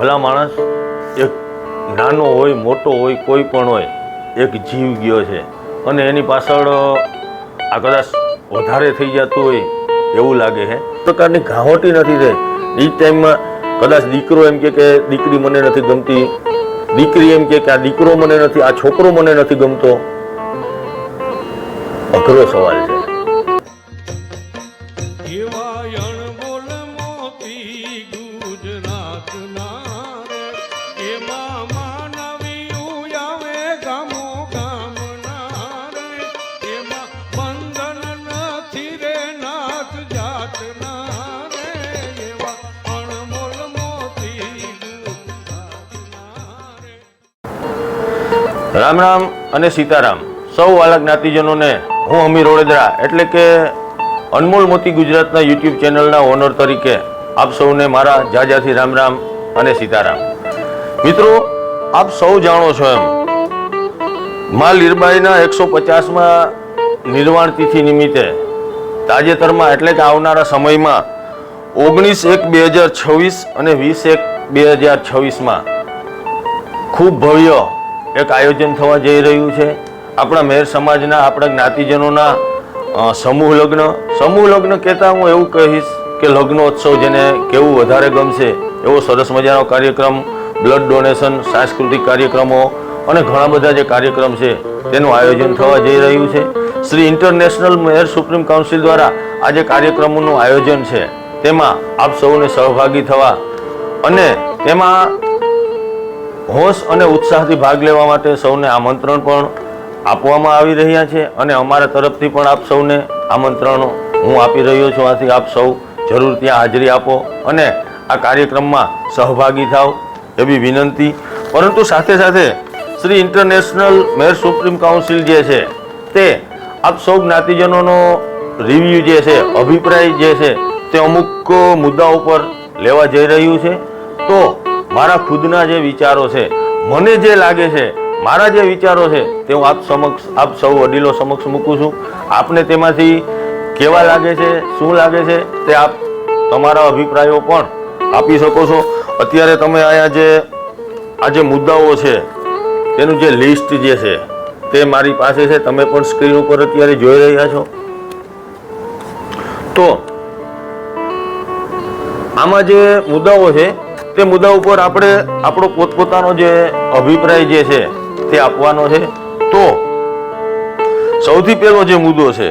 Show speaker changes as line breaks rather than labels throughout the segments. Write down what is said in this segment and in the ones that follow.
ભલા માણસ એક નાનો હોય, મોટો હોય, કોઈ પણ હોય, એક જીવ ગયો છે. અને એની પાછળ આ કદાચ વધારે થઈ જતું હોય એવું લાગે છે. પ્રકારની ઘાવટી નથી થઈ. એ ટાઈમમાં કદાચ દીકરો એમ કે દીકરી મને નથી ગમતી. દીકરી એમ કે આ દીકરો મને નથી, આ છોકરો મને નથી ગમતો. અઘરો સવાલ છે. રામ રામ અને સીતારામ. સૌ વાલા જ્ઞાતિજનોને હું અમીર ઓળેદરા એટલે કે અનમોલ મોતી ગુજરાતના યુટ્યુબ ચેનલના ઓનર તરીકે આપ સૌને મારા જાજાથી રામ રામ અને સીતારામ. મિત્રો, આપ સૌ જાણો છો એમ, મા લીરબાઈના એકસો પચાસમાં નિર્વાણ તિથિ નિમિત્તે તાજેતરમાં એટલે કે આવનારા સમયમાં ઓગણીસ એક બે હજાર છવ્વીસ અને વીસ એક બે હજાર છવ્વીસમાં ખૂબ ભવ્ય એક આયોજન થવા જઈ રહ્યું છે. આપણા મેર સમાજના, આપણા જ્ઞાતિજનોના સમૂહ લગ્ન. સમૂહ લગ્ન કહેતા હું એવું કહીશ કે લગ્નોત્સવ જેને કેવું વધારે ગમશે એવો સરસ મજાનો કાર્યક્રમ, બ્લડ ડોનેશન, સાંસ્કૃતિક કાર્યક્રમો અને ઘણા બધા જે કાર્યક્રમ છે તેનું આયોજન થવા જઈ રહ્યું છે. Shri international mayor supreme council દ્વારા આ જે કાર્યક્રમોનું આયોજન છે. તેમાં આપ સૌને સહભાગી થવા અને તેમાં હોશ અને ઉત્સાહથી ભાગ લેવા માટે સૌને આમંત્રણ પણ આપવામાં આવી રહ્યા છે અને અમારા તરફથી પણ આપ સૌને આમંત્રણ હું આપી રહ્યો છું. આથી આપ સૌ જરૂર ત્યાં હાજરી આપો અને આ કાર્યક્રમમાં સહભાગી થાવ એવી વિનંતી. પરંતુ સાથે સાથે Shri international mayor supreme council જે છે તે આપ સૌ જ્ઞાતિજનોનો રિવ્યુ જે છે, અભિપ્રાય જે છે તે અમુક મુદ્દા ઉપર લેવા જઈ રહ્યું છે. તો મારા ખુદના જે વિચારો છે, મને જે લાગે છે, મારા જે વિચારો છે, તે હું આપ સમક્ષ, આપ સૌ વડીલો સમક્ષ મૂકું છું. આપને તેમાંથી કેવા લાગે છે, શું લાગે છે, તે આપ તમારા અભિપ્રાયો પણ આપી શકો છો. અત્યારે તમે અહીંયા જે, આ જે મુદ્દાઓ છે, તેનું જે લિસ્ટ જે છે, તે મારી પાસે છે. તમે પણ સ્ક્રીન ઉપર અત્યારે જોઈ રહ્યા છો. તો, આમાં જે મુદ્દાઓ છે તે મુદ્દા ઉપર આપણે આપણો પોતપોતાનો જે અભિપ્રાય જે છે તે આપવાનો છે. તો સૌથી પહેલો જે મુદ્દો છે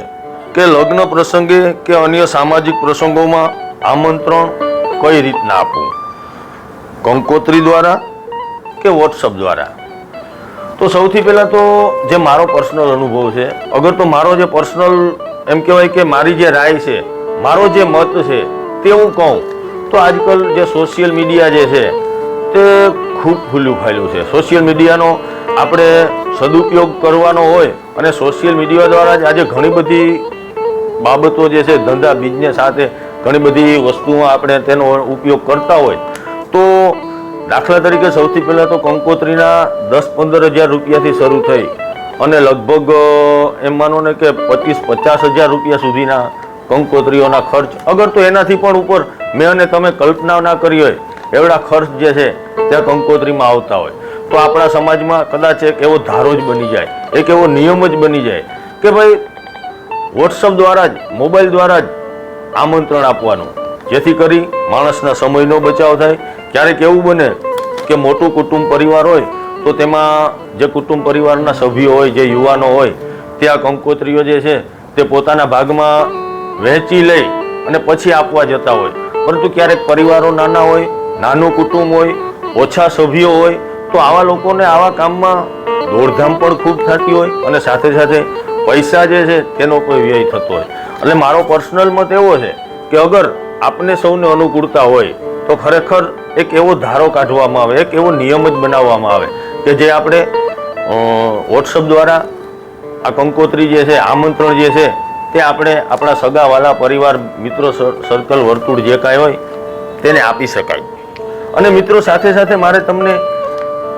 કે લગ્ન પ્રસંગે કે અન્ય સામાજિક પ્રસંગોમાં આમંત્રણ કઈ રીતના આપવું? કંકોત્રી દ્વારા કે વોટ્સઅપ દ્વારા? તો સૌથી પહેલાં તો જે મારો પર્સનલ અનુભવ છે, અગર તો મારો જે પર્સનલ એમ કહેવાય કે મારી જે રાય છે, મારો જે મત છે, તે હું કહું. તો આજકાલ જે સોશિયલ મીડિયા જે છે, તે ખૂબ ખુલ્લું ફાયલું છે. સોશિયલ મીડિયાનો આપણે સદુપયોગ કરવાનો હોય અને સોશિયલ મીડિયા દ્વારા જ આજે ઘણી બધી બાબતો જે છે, ધંધા બિઝનેસ સાથે ઘણી બધી વસ્તુમાં આપણે તેનો ઉપયોગ કરતા હોય. તો દાખલા તરીકે સૌથી પહેલાં તો કંકોત્રીના દસ પંદર હજાર રૂપિયાથી શરૂ થઈ અને લગભગ એમ માનો ને કે પચીસ પચાસ હજાર રૂપિયા સુધીના કંકોત્રીઓના ખર્ચ. અગર તો એનાથી પણ ઉપર મેં અને તમે કલ્પના ના કરી હોય, એવડા ખર્ચ જે છે, ત્યાં કંકોત્રીમાં આવતા હોય. તો આપણા સમાજમાં કદાચ એક એવો ધારો જ બની જાય, એક એવો નિયમ જ બની જાય કે ભાઈ વોટ્સઅપ દ્વારા જ, મોબાઈલ દ્વારા જ આમંત્રણ આપવાનું. જેથી કરી માણસના સમયનો બચાવ થાય. ક્યારેક એવું બને કે મોટું કુટુંબ પરિવાર હોય, તો તેમાં જે કુટુંબ પરિવારના સભ્યો હોય, જે યુવાનો હોય, તે આ કંકોત્રીઓ જે છે, તે પોતાના ભાગમાં વહેંચી લઈ અને પછી આપવા જતા હોય. પરંતુ ક્યારેક પરિવારો નાના હોય, નાનું કુટુંબ હોય, ઓછા સભ્યો હોય, તો આવા લોકોને આવા કામમાં દોડધામ પણ ખૂબ થતી હોય અને સાથે સાથે પૈસા જે છે તેનો કોઈ વ્યય થતો હોય. એટલે મારો પર્સનલ મત એવો છે કે અગર આપને સૌને અનુકૂળતા હોય, તો ખરેખર એક એવો ધારો કાઢવામાં આવે, એક એવો નિયમ જ બનાવવામાં આવે કે જે આપણે વોટ્સઅપ દ્વારા આ કંકોત્રી જે છે, આમંત્રણ જે છે તે આપણે આપણા સગાવાલા પરિવાર મિત્રો સર- સર્કલ વર્તુળ જે કાંઈ હોય, તેને આપી શકાય. અને મિત્રો સાથે સાથે મારે તમને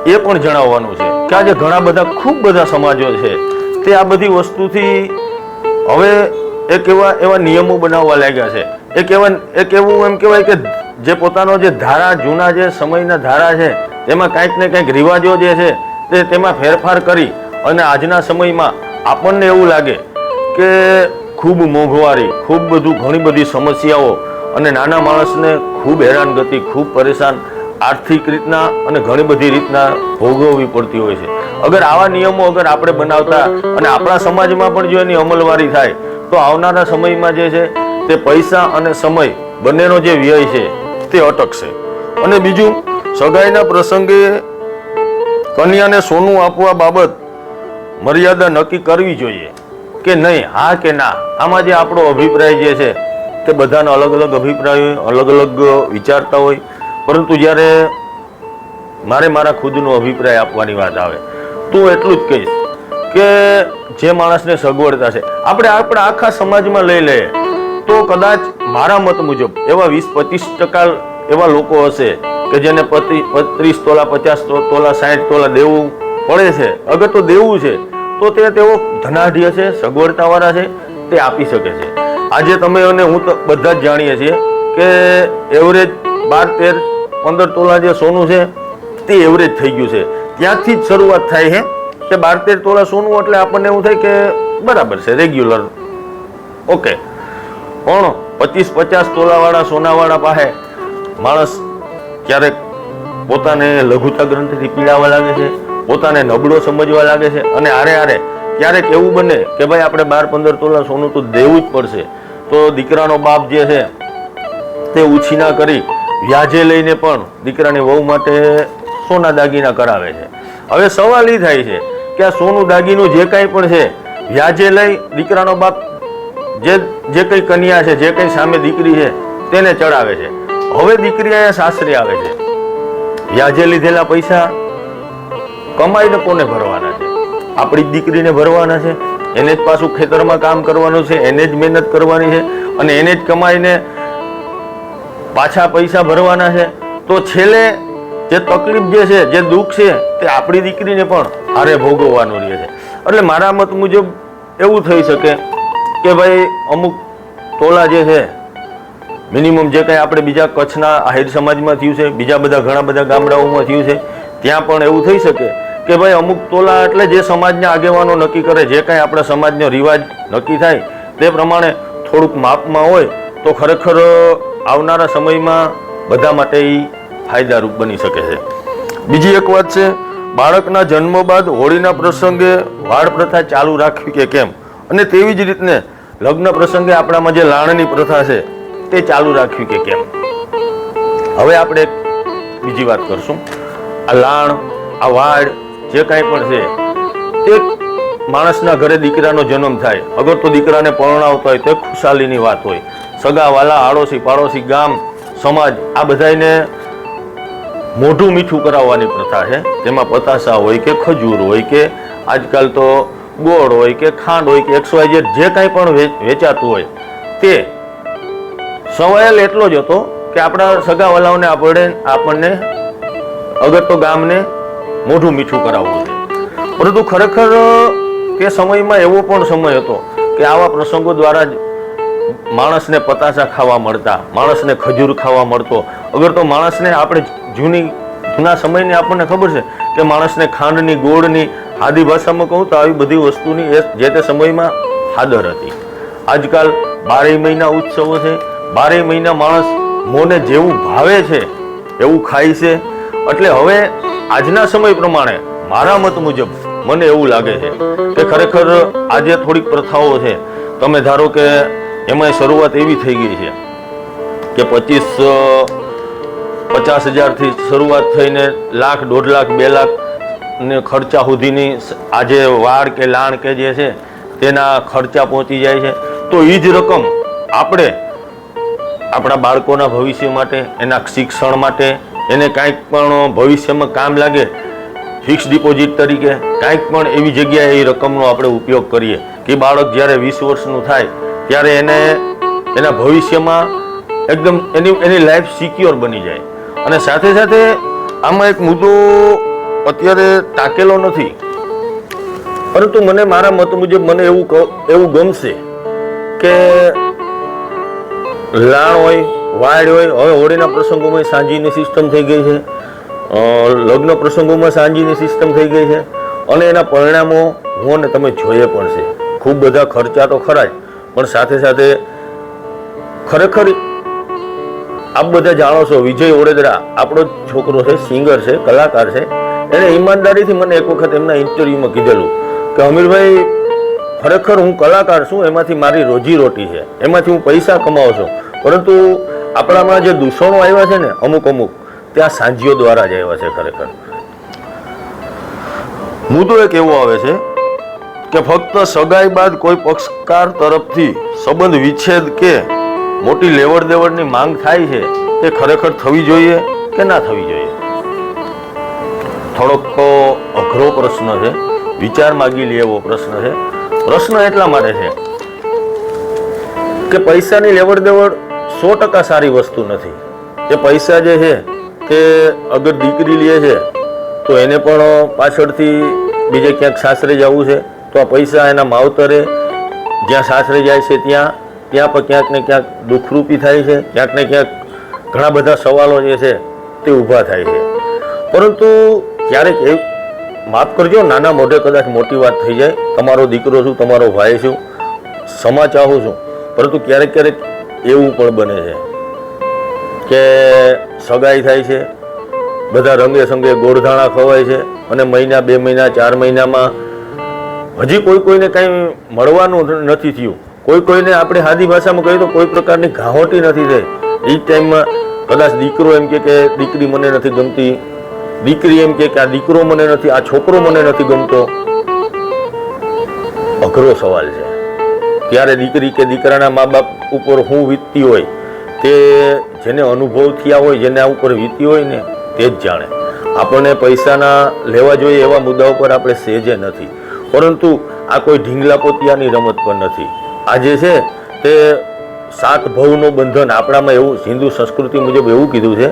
એ પણ જણાવવાનું છે કે આજે ઘણા બધા, ખૂબ બધા સમાજો છે, તે આ બધી વસ્તુથી હવે એક એવા એવા નિયમો બનાવવા લાગ્યા છે. એક એવા, એક એવું એમ કહેવાય કે જે પોતાનો જે ધારા, જૂના જે સમયના ધારા છે, તેમાં કાંઈક ને કાંઈક રિવાજો જે છે, તે તેમાં ફેરફાર કરી અને આજના સમયમાં આપણને એવું લાગે કે ખૂબ મોંઘવારી, ખૂબ બધું ઘણી બધી સમસ્યાઓ અને નાના માણસને ખૂબ હેરાનગતિ, ખૂબ પરેશાન આર્થિક રીતના અને ઘણી બધી રીતના ભોગવવી પડતી હોય છે. અગર આવા નિયમો અગર આપણે બનાવતા અને આપણા સમાજમાં પણ જો એની અમલવારી થાય, તો આવનારા સમયમાં જે છે તે પૈસા અને સમય બંનેનો જે વ્યય છે તે અટકશે. અને બીજું, સગાઈના પ્રસંગે કન્યાને સોનું આપવા બાબત મર્યાદા નક્કી કરવી જોઈએ. કે નહીં, હા કે ના? આમાં જે આપણો અભિપ્રાય જે છે તે બધાના અલગ અલગ અભિપ્રાય અલગ અલગ વિચારતા હોય. પરંતુ જ્યારે મારે મારા ખુદનો અભિપ્રાય આપવાની વાત આવે, તો એટલું જ કહીશ કે જે માણસને સગવડતા છે, આપણે આપણા આખા સમાજમાં લઈ લઈએ, તો કદાચ મારા મત મુજબ એવા વીસ પચીસ ટકા એવા લોકો હશે કે જેને પતિ ત્રીસ તોલા, પચાસ તોલા, સાઠ તોલા દેવું પડે છે. અગર તો દેવું છે તો તે તેઓ ધનાઢ્ય છે, સગવડતાવાળા છે, તે આપી શકે છે. આજે તમે અને હું તો બધા જ જાણીએ છીએ કે એવરેજ બાર, તેર, પંદર તોલા જે સોનું છે, તે એવરેજ થઈ ગયું છે. ત્યાંથી જ શરૂઆત થાય છે કે બાર, તેર તોલા સોનું એટલે આપણને એવું થાય કે બરાબર છે રેગ્યુલર ઓકે પણ પચીસ, પચાસ તોલાવાળા સોનાવાળા પાસે માણસ ક્યારેક પોતાને લઘુતા ગ્રંથિથી પીડાવા લાગે છે. પોતાને નબળો સમજવા લાગે છે અને આરે આરે ક્યારેક એવું બને કે ભાઈ આપણે બાર પંદર તોલા સોનું તો દેવું જ પડશે. તો દીકરાનો બાપ જે છે તે ઉછીના કરી વ્યાજે લઈને પણ દીકરાની વહુ માટે સોના દાગીના કરાવે છે. હવે સવાલ એ થાય છે કે આ સોનું દાગીનું જે કાંઈ પણ છે, વ્યાજે લઈ દીકરાનો બાપ જે જે કંઈ કન્યા છે, જે કંઈ સામે દીકરી છે, તેને ચડાવે છે. હવે દીકરી અહીંયા સાસરે આવે છે. વ્યાજે લીધેલા પૈસા કમાઈને કોને ભરવાના છે? આપણી દીકરીને ભરવાના છે, એને જ પાછું ખેતરમાં કામ કરવાનું છે, એને જ મહેનત કરવાની છે અને એને જ કમાઈને પાછા પૈસા ભરવાના છે. તો છેલ્લે જે તકલીફ જે છે, જે દુઃખ છે, તે આપણી દીકરીને પણ હારે ભોગવવાનું રહે છે. એટલે મારા મત મુજબ એવું થઈ શકે કે ભાઈ, અમુક તોલા જે છે, મિનિમમ જે કંઈ આપણે બીજા કચ્છના આહિર સમાજમાં થયું છે, બીજા બધા ઘણા બધા ગામડાઓમાં થયું છે, ત્યાં પણ એવું થઈ શકે કે ભાઈ અમુક તોલા એટલે જે સમાજના આગેવાનો નક્કી કરે, જે કાંઈ આપણા સમાજનો રિવાજ નક્કી થાય, તે પ્રમાણે થોડુંક માપમાં હોય, તો ખરેખર આવનારા સમયમાં બધા માટે એ ફાયદારૂપ બની શકે છે. બીજી એક વાત છે, બાળકના જન્મ બાદ હોળીના પ્રસંગે વાળ પ્રથા ચાલુ રાખવી કે કેમ? અને તેવી જ રીતને લગ્ન પ્રસંગે આપણામાં જે લાણની પ્રથા છે, તે ચાલુ રાખવી કે કેમ? હવે આપણે બીજી વાત કરશું. આ લાણ, આ વાડ જે કાંઈ પણ છે તે માણસના ઘરે દીકરાનો જન્મ થાય અગર તો દીકરાને પરણાવતા હોય તો એક ખુશાલીની વાત હોય. સગા, વાલા, આડોશી, પાડોશી, ગામ, સમાજ, આ બધાને મોઢું મીઠું કરાવવાની પ્રથા છે. તેમાં પતાસા હોય કે ખજૂર હોય કે આજકાલ તો ગોળ હોય કે ખાંડ હોય કે એક્સ જે કાંઈ પણ વેચાતું હોય, તે સવાલ એટલો જ હતો કે આપણા સગાવાલાઓને આપણે, આપણને અગર તો ગામને મોઢું મીઠું કરાવવું છે. પરંતુ ખરેખર તે સમયમાં એવો પણ સમય હતો કે આવા પ્રસંગો દ્વારા જ માણસને પતાસા ખાવા મળતા, માણસને ખજૂર ખાવા મળતો. અગર તો માણસને આપણે જૂની, જૂના સમયની આપણને ખબર છે કે માણસને ખાંડની, ગોળની, આદિ ભાષામાં કહું તો આવી બધી વસ્તુની એ જે તે સમયમાં હાદર હતી. આજકાલ બારેય મહિના ઉત્સવો છે, બારેય મહિના માણસ મોને જેવું ભાવે છે, એવું ખાય છે. એટલે હવે આજના સમય પ્રમાણે મારા મત મુજબ મને એવું લાગે છે કે ખરેખર આજે થોડીક પ્રથાઓ છે. તમે ધારો કે એમાં શરૂઆત એવી થઈ ગઈ છે કે પચીસ પચાસ હજારથી શરૂઆત થઈને લાખ, દોઢ લાખ, બે લાખ ને ખર્ચા સુધીની આજે વાડ કે લાણ કે જે છે તેના ખર્ચા પહોંચી જાય છે. તો એ જ રકમ આપણે આપણા બાળકોના ભવિષ્ય માટે, એના શિક્ષણ માટે એને કાંઈક પણ ભવિષ્યમાં કામ લાગે ફિક્સ ડિપોઝિટ તરીકે, કાંઈક પણ એવી જગ્યાએ એ રકમનો આપણે ઉપયોગ કરીએ કે બાળક જ્યારે વીસ વર્ષનું થાય, ત્યારે એને એના ભવિષ્યમાં એકદમ એની એની લાઈફ સિક્યોર બની જાય. અને સાથે સાથે આમાં એક મુદ્દો અત્યારે ટાંકેલો નથી. પરંતુ મને મારા મત મુજબ મને એવું એવું ગમશે કે લાણ હોય વાડ હોય, હવે હોળીના પ્રસંગોમાં સાંજીની સિસ્ટમ થઈ ગઈ છે. લગ્ન પ્રસંગોમાં સાંજીની સિસ્ટમ થઈ ગઈ છે. અને એના પરિણામો હું અને તમે જોઈએ પણ છે. ખૂબ બધા ખર્ચા તો ખરા જ પણ સાથે સાથે ખરેખર આપ બધા જાણો છો, વિજય ઓડેદરા આપણો છોકરો છે સિંગર છે, કલાકાર છે. એણે ઈમાનદારીથી મને એક વખત એમના ઇન્ટરવ્યુમાં કીધેલું કે, અમીરભાઈ, ખરેખર હું કલાકાર છું, એમાંથી મારી રોજી રોટી છે. એમાંથી હું પૈસા કમાઉં છું. પરંતુ આપણામાં જે દૂષણો આવ્યા છે ને, અમુક અમુક, ત્યાં સાંજીઓ દ્વારા જ આવ્યા છે ખરેખર. મુદ્દો એક એવો આવે છે કે ફક્ત સગાઈ બાદ કોઈ પક્ષકાર તરફથી સંબંધ વિચ્છેદ કે મોટી લેવડ દેવડની માંગ થાય છે, તે ખરેખર થવી જોઈએ કે ના થવી જોઈએ? થોડોક અઘરો પ્રશ્ન છે, વિચાર માગી લે એવો પ્રશ્ન છે. પ્રશ્ન એટલા માટે છે કે પૈસાની લેવડ દેવડ સો ટકા સારી વસ્તુ નથી. એ પૈસા જે છે તે અગર દીકરી લે છે, તો એને પણ પાછળથી બીજે ક્યાંક સાસરે જવું છે, તો આ પૈસા એના માવતરે જ્યાં સાસરે જાય છે ત્યાં ત્યાં પણ ક્યાંક ને ક્યાંક દુઃખરૂપી થાય છે, ક્યાંક ને ક્યાંક ઘણા બધા સવાલો જે છે તે ઊભા થાય છે. પરંતુ ક્યારેક એ માફ કરજો, નાના મોઢે કદાચ મોટી વાત થઈ જાય, તમારો દીકરો છું, તમારો ભાઈ છું સમા ચાહું છું, પરંતુ ક્યારેક ક્યારેક એવું પણ બને છે કે સગાઈ થાય છે, બધા રંગે સંગે ગોળધાણા ખવાય છે અને મહિના, બે મહિના, ચાર મહિનામાં હજી કોઈ કોઈને કાંઈ મળવાનું નથી થયું. કોઈ કોઈને આપણે સાદી ભાષામાં કહીએ તો કોઈ પ્રકારની ઘાવટી નથી થઈ. એ ટાઈમમાં કદાચ દીકરો એમ કે દીકરી મને નથી ગમતી, દીકરી એમ કે આ દીકરો મને નથી, આ છોકરો મને નથી ગમતો. અઘરો સવાલ છે. ત્યારે દીકરી કે દીકરાના મા બાપ ઉપર હું વીતતી હોય, તે જેને અનુભવ થયા હોય, જેને આ ઉપર વીતી હોય ને, તે જ જાણે. આપણને પૈસાના લેવા જોઈએ એવા મુદ્દા ઉપર આપણે સેજે નથી. પરંતુ આ કોઈ ઢીંગલા પોતિયાની રમત પણ નથી. આ જે છે, તે સાત ભવનું બંધન આપણામાં એવું, હિન્દુ સંસ્કૃતિ મુજબ એવું કીધું છે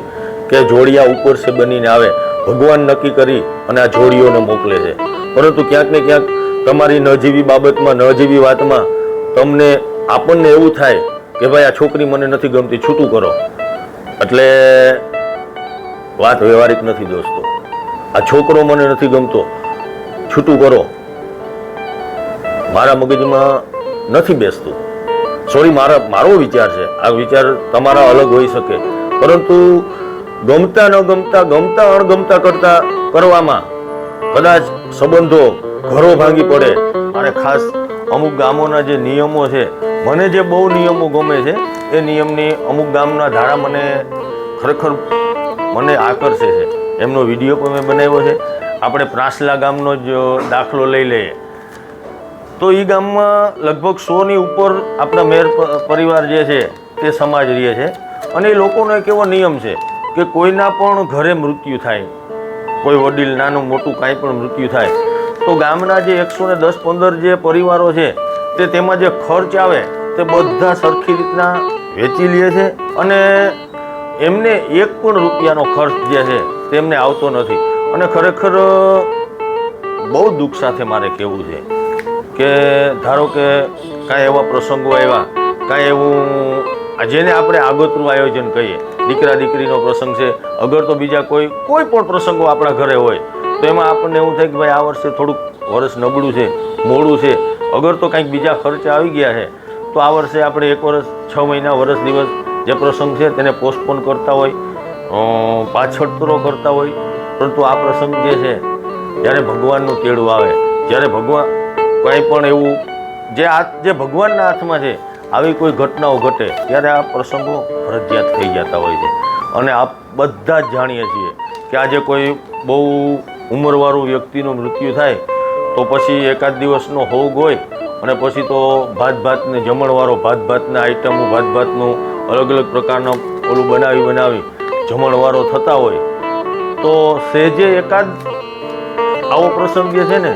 કે જોડિયા ઉપર છે બનીને આવે. ભગવાન નક્કી કરી અને આ જોડીઓને મોકલે છે. પરંતુ ક્યાંક ને ક્યાંક તમારી નજીવી બાબતમાં, નજીવી વાતમાં તમને આપણને એવું થાય કે ભાઈ આ છોકરી મને નથી ગમતી, છૂટું કરો. એટલે વાત વ્યવહારિક નથી દોસ્તો. આ છોકરો મને નથી ગમતો, છૂટું કરો. મારા મગજમાં નથી બેસતું. સોરી મારા, મારો વિચાર છે. આ વિચાર તમારા અલગ હોઈ શકે. પરંતુ ગમતા, ન ગમતા ગમતા, અણગમતા કરતા કરવામાં કદાચ સંબંધો ઘરો ભાંગી પડે. અને ખાસ અમુક ગામોના જે નિયમો છે, મને જે બહુ નિયમો ગમે છે, એ નિયમની અમુક ગામના ધારા મને ખરેખર મને આકર્ષે છે. એમનો વીડિયો પણ મેં બનાવ્યો છે. આપણે પ્રાસલા ગામનો જ દાખલો લઈ લઈએ. તો એ ગામમાં લગભગ સોની ઉપર આપણા મેર પરિવાર જે છે, તે સમાજ રહે છે. અને એ લોકોનો એક એવો નિયમ છે કે કોઈના પણ ઘરે મૃત્યુ થાય, કોઈ વડીલ, નાનું, મોટું કાંઈ પણ મૃત્યુ થાય તો ગામના જે એકસો ને દસ, પંદર જે પરિવારો છે, તે તેમાં જે ખર્ચ આવે, તે બધા સરખી રીતના વેચી લે છે અને એમને એક પણ રૂપિયાનો ખર્ચ જે છે તેમને આવતો નથી. અને ખરેખર, બહુ દુઃખ સાથે મારે કહેવું છે કે ધારો કે કાંઈ એવા પ્રસંગો આવ્યા, કાંઈ એવું જેને આપણે આગોતરું આયોજન કહીએ દીકરા દીકરીનો પ્રસંગ છે, અગર તો બીજા કોઈ કોઈ પણ પ્રસંગો આપણા ઘરે હોય તો એમાં આપણને એવું થાય કે ભાઈ આ વર્ષે થોડુંક વર્ષ નબળું છે, મોડું છે. અગર તો કંઈક બીજા ખર્ચા આવી ગયા છે, તો આ વર્ષે આપણે એક વર્ષ, છ મહિના, વર્ષ, દિવસ જે પ્રસંગ છે તેને પોસ્ટપોન કરતા હોય પાછળ પાછળતરો કરતા હોય, પરંતુ આ પ્રસંગ જે છે, જ્યારે ભગવાનનું કેળું આવે, જ્યારે ભગવાન કંઈ પણ એવું, જે આ, જે ભગવાનના હાથમાં છે, આવી કોઈ ઘટનાઓ ઘટે, ત્યારે આ પ્રસંગો ફરજિયાત થઈ જતા હોય છે. અને આપ બધા જ જાણીએ છીએ કે આજે કોઈ બહુ ઉંમરવાળું વ્યક્તિનું મૃત્યુ થાય, તો પછી એકાદ દિવસનો હોગ હોય, અને પછી તો ભાત ભાતને જમણવાળો ભાત ભાતના આઈટમો ભાત ભાતનું અલગ અલગ પ્રકારનો ઓલું બનાવી બનાવી જમણવાળો થતા હોય. તો સેજે એકાદ આવો પ્રસંગ જે છે ને,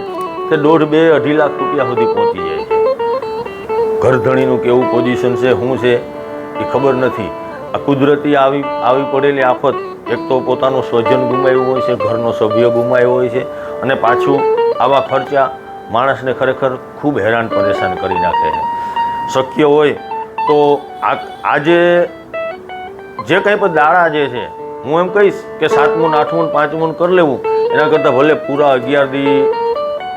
તે દોઢ બે અઢી લાખ રૂપિયા સુધી પહોંચી જાય છે. ઘરધણીનું કેવું પોઝિશન છે, શું છે, એ ખબર નથી. આ કુદરતી આવી આવી પડેલી આફત એક તો પોતાનું સ્વજન ગુમાવ્યું હોય છે, ઘરનો સભ્ય ગુમાવ્યો હોય છે, અને પાછું આવા ખર્ચા માણસને ખરેખર ખૂબ હેરાન પરેશાન કરી નાખે છે. શક્ય હોય તો આ આજે જે કંઈ પણ દાડા જે છે, હું એમ કહીશ કે સાતમું આઠમું પાંચમું કરી લેવું. એના કરતાં ભલે પૂરા અગિયાર દી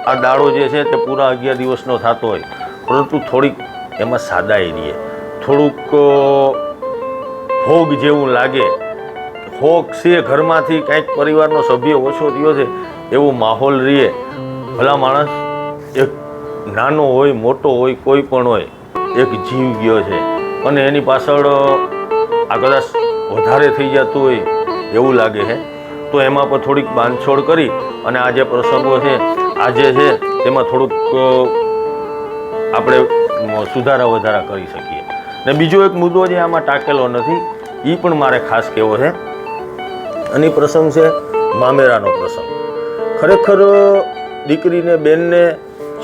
આ દાડો જે છે તે પૂરા અગિયાર દિવસનો થતો હોય. પરંતુ થોડીક એમાં સાદાઈ રહીએ. થોડુંક ભોગ જેવું લાગે. ભોગ છે ઘરમાંથી કંઈક પરિવારનો સભ્ય ઓછો થયો છે, એવો માહોલ રહીએ ભલા માણસ, એક નાનો હોય, મોટો હોય, કોઈ પણ હોય, એક જીવ ગયો છે. અને એની પાછળ આ કદાચ વધારે થઈ જતું હોય, એવું લાગે છે તો એમાં પણ થોડીક બાંધછોડ કરી અને આ જે પ્રસંગો છે આજે છે, તેમાં થોડુંક આપણે સુધારા વધારા કરી શકીએ. ને બીજો એક મુદ્દો જે આમાં ટાંકેલો નથી એ પણ મારે ખાસ કહેવો છે? અને પ્રસંગ છે મામેરાનો પ્રસંગ. ખરેખર, દીકરીને, બેનને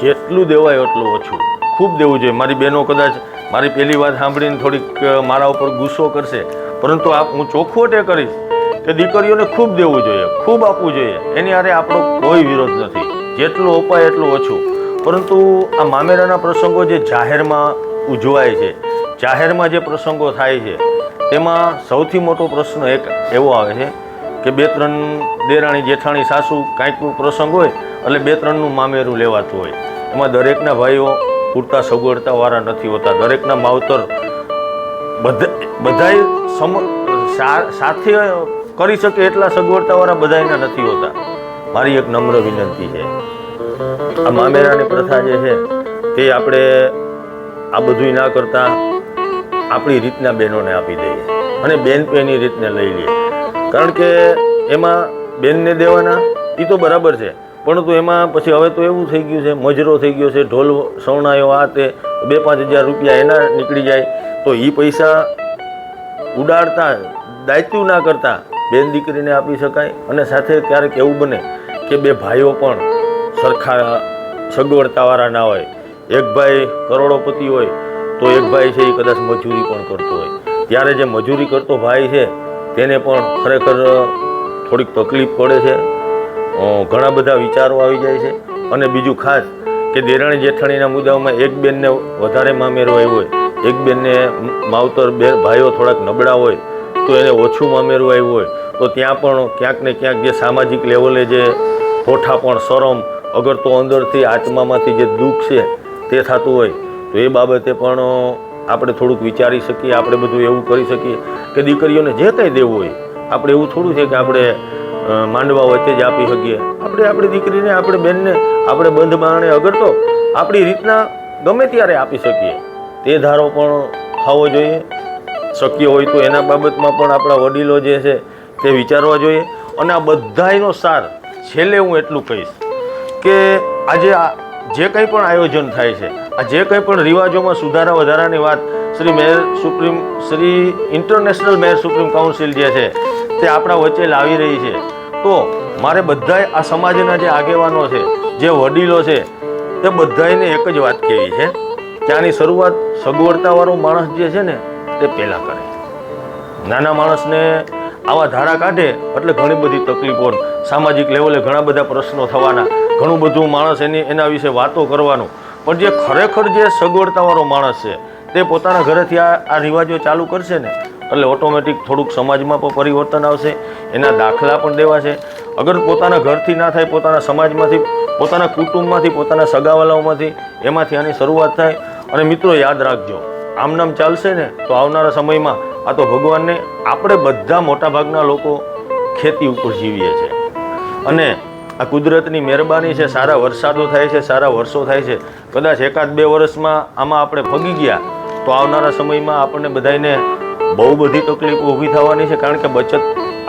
જેટલું દેવાય એટલું ઓછું. ખૂબ દેવું જોઈએ. મારી બહેનો કદાચ મારી પહેલી વાત સાંભળીને થોડીક મારા ઉપર ગુસ્સો કરશે. પરંતુ આ હું ચોખવટે કરીશ કે દીકરીઓને ખૂબ દેવું જોઈએ, ખૂબ આપવું જોઈએ. એની હારે આપણો કોઈ વિરોધ નથી. જેટલું અપાય એટલું ઓછું. પરંતુ આ મામેરાના પ્રસંગો જે જાહેરમાં ઉજવાય છે જાહેરમાં જે પ્રસંગો થાય છે, તેમાં સૌથી મોટો પ્રશ્ન એક એવો આવે છે કે બે ત્રણ દેરાણી, જેઠાણી, સાસુ કાંઈક પ્રસંગ હોય, એટલે બે ત્રણનું મામેરું લેવાતું હોય. એમાં દરેકના ભાઈઓ પૂરતા સગવડતાવાળા નથી હોતા. દરેકના માવતર બધા, બધાય સમ સાથે કરી શકે એટલા સગવડતાવાળા બધાયના નથી હોતા. મારી એક નમ્ર વિનંતી છે. આ મામેરાની પ્રથા જે છે, તે આપણે આ બધુંય ના કરતા આપણી રીતના બહેનોને આપી દઈએ અને બેન પેની રીતને લઈ લઈએ. કારણ કે એમાં બેનને દેવાના એ તો બરાબર છે. પરંતુ એમાં પછી હવે તો એવું થઈ ગયું છે, મજરો થઈ ગયો છે, ઢોલ સવણાયો આ તે, બે પાંચ હજાર રૂપિયા એના નીકળી જાય. તો એ પૈસા ઉડાડતા, દાયિત્વ ના કરતા બેન દીકરીને આપી શકાય. અને સાથે ક્યારેક એવું બને કે બે ભાઈઓ પણ સરખા સગવડતાવાળા ના હોય. એક ભાઈ કરોડોપતિ હોય તો એક ભાઈ છે એ કદાચ મજૂરી પણ કરતો હોય. ત્યારે જે મજૂરી કરતો ભાઈ છે, તેને પણ ખરેખર થોડીક તકલીફ પડે છે. ઘણા બધા વિચારો આવી જાય છે. અને બીજું ખાસ કે દેરાણી જેઠાણીના મુદ્દાઓમાં એક બેનને વધારે મામેરો આવ્યો હોય, એક બેનને માવતર બે ભાઈઓ થોડાક નબળા હોય, તો એને ઓછું મામેરું આવ્યું હોય, તો ત્યાં પણ ક્યાંક ને ક્યાંક જે સામાજિક લેવલે જે હોઠા પણ શરમ, અગર તો અંદરથી આત્મામાંથી જે દુઃખ છે તે થતું હોય તો એ બાબતે પણ આપણે થોડુંક વિચારી શકીએ, આપણે બધું એવું કરી શકીએ કે દીકરીઓને જે કંઈ દેવું હોય, આપણે એવું થોડું છે કે આપણે માંડવા વચ્ચે જ આપી શકીએ. આપણે આપણી દીકરીને, આપણે બેનને, આપણે બંધ બારણે અગર તો આપણી રીતના ગમે ત્યારે આપી શકીએ. તે ધારો પણ થવો જોઈએ. શક્ય હોય તો એના બાબતમાં પણ આપણા વડીલો જે છે તે વિચારવા જોઈએ. અને આ બધાયનો સાર છેલ્લે હું એટલું કહીશ કે આજે આ જે કંઈ પણ આયોજન થાય છે આ જે કંઈ પણ રિવાજોમાં સુધારા વધારાની વાત Shri mayor supreme, Shri international mayor supreme council જે છે, તે આપણા વચ્ચે લાવી રહી છે. તો મારે બધાય આ સમાજના જે આગેવાનો છે, જે વડીલો છે, તે બધાને એક જ વાત કહેવી છે. આની શરૂઆત સગવડતાવાળો માણસ જે છે ને, તે પહેલાં કરે. નાના માણસને આવા ધારા કાઢે, એટલે ઘણી બધી તકલીફો સામાજિક લેવલે ઘણા બધા પ્રશ્નો થવાના. ઘણું બધું માણસ એની, એના વિશે વાતો કરવાનું. પણ જે ખરેખર જે સગવડતાવાળો માણસ છે, તે પોતાના ઘરેથી આ આ રિવાજો ચાલુ કરશે ને, એટલે ઓટોમેટિક થોડુંક સમાજમાં પણ પરિવર્તન આવશે, એના દાખલા પણ દેવા છે અગર પોતાના ઘરથી ના થાય, પોતાના સમાજમાંથી, પોતાના કુટુંબમાંથી, પોતાના સગાવાલાઓમાંથી, એમાંથી આની શરૂઆત થાય. અને મિત્રો, યાદ રાખજો, આમ નામ ચાલશે ને, તો આવનારા સમયમાં આ તો ભગવાનને આપણે બધા મોટાભાગના લોકો ખેતી ઉપર જીવીએ છીએ. અને આ કુદરતની મહેરબાની છે, સારા વરસાદો થાય છે, સારા વર્ષો થાય છે. કદાચ એકાદ બે વર્ષમાં આમાં આપણે ભગી ગયા, તો આવનારા સમયમાં આપણને બધાને બહુ બધી તકલીફો ઊભી થવાની છે, કારણ કે બચત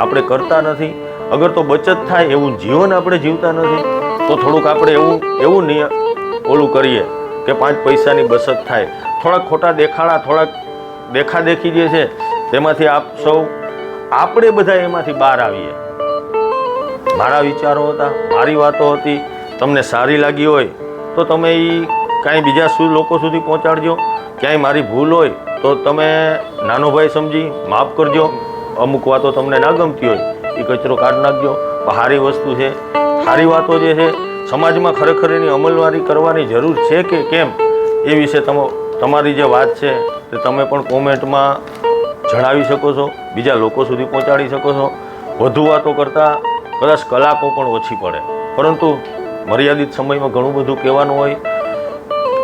આપણે કરતા નથી. અગર તો બચત થાય એવું જીવન આપણે જીવતા નથી, તો થોડુંક આપણે એવું એવું નિય, ઓલું કરીએ કે પાંચ પૈસાની બચત થાય. થોડાક ખોટા દેખાડા, થોડાક દેખાદેખી જે છે, તેમાંથી આપ સૌ, આપણે બધા એમાંથી બહાર આવીએ. મારા વિચારો હતા, મારી વાતો હતી, તમને સારી લાગી હોય, તો તમે એ કાંઈ બીજા શું લોકો સુધી પહોંચાડજો. ક્યાંય મારી ભૂલ હોય, તો તમે નાનો ભાઈ સમજી માફ કરજો. અમુક વાતો તમને ના ગમતી હોય એ કચરો કાઢ નાખજો. સારી વસ્તુ છે સારી વાતો જે છે, સમાજમાં ખરેખર એની અમલવારી કરવાની જરૂર છે કે કેમ? એ વિશે તમ, તમારી જે વાત છે તે તમે પણ કોમેન્ટમાં જણાવી શકો છો, બીજા લોકો સુધી પહોંચાડી શકો છો. વધુ વાતો કરતાં કદાચ કલાકો પણ ઓછી પડે. પરંતુ મર્યાદિત સમયમાં ઘણું બધું કહેવાનું હોય.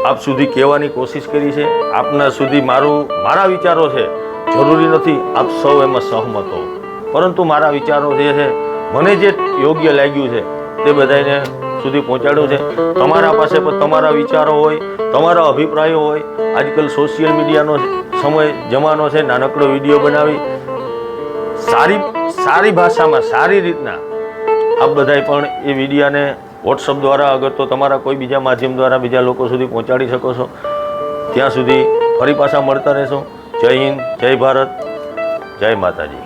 આપ સુધી કહેવાની કોશિશ કરી છે. આપના સુધી મારું, મારા વિચારો છે. જરૂરી નથી આપ સૌ એમાં સહમત હો પરંતુ મારા વિચારો જે છે, મને જે યોગ્ય લાગ્યું છે, તે બધાને સુધી પહોંચાડ્યું છે. તમારા પાસે પણ તમારા વિચારો હોય, તમારા અભિપ્રાયો હોય. આજકાલ સોશિયલ મીડિયાનો સમય, જમાનો છે. નાનકડો વીડિયો બનાવી. સારી સારી ભાષામાં, સારી રીતના આપ બધાય પણ એ વિડીયાને વોટ્સઅપ દ્વારા, અગર તો તમારા કોઈ બીજા માધ્યમ દ્વારા બીજા લોકો સુધી પહોંચાડી શકો છો. ત્યાં સુધી ફરી પાછા મળતા રહેશો. જય હિન્દ, જય ભારત, જય માતાજી.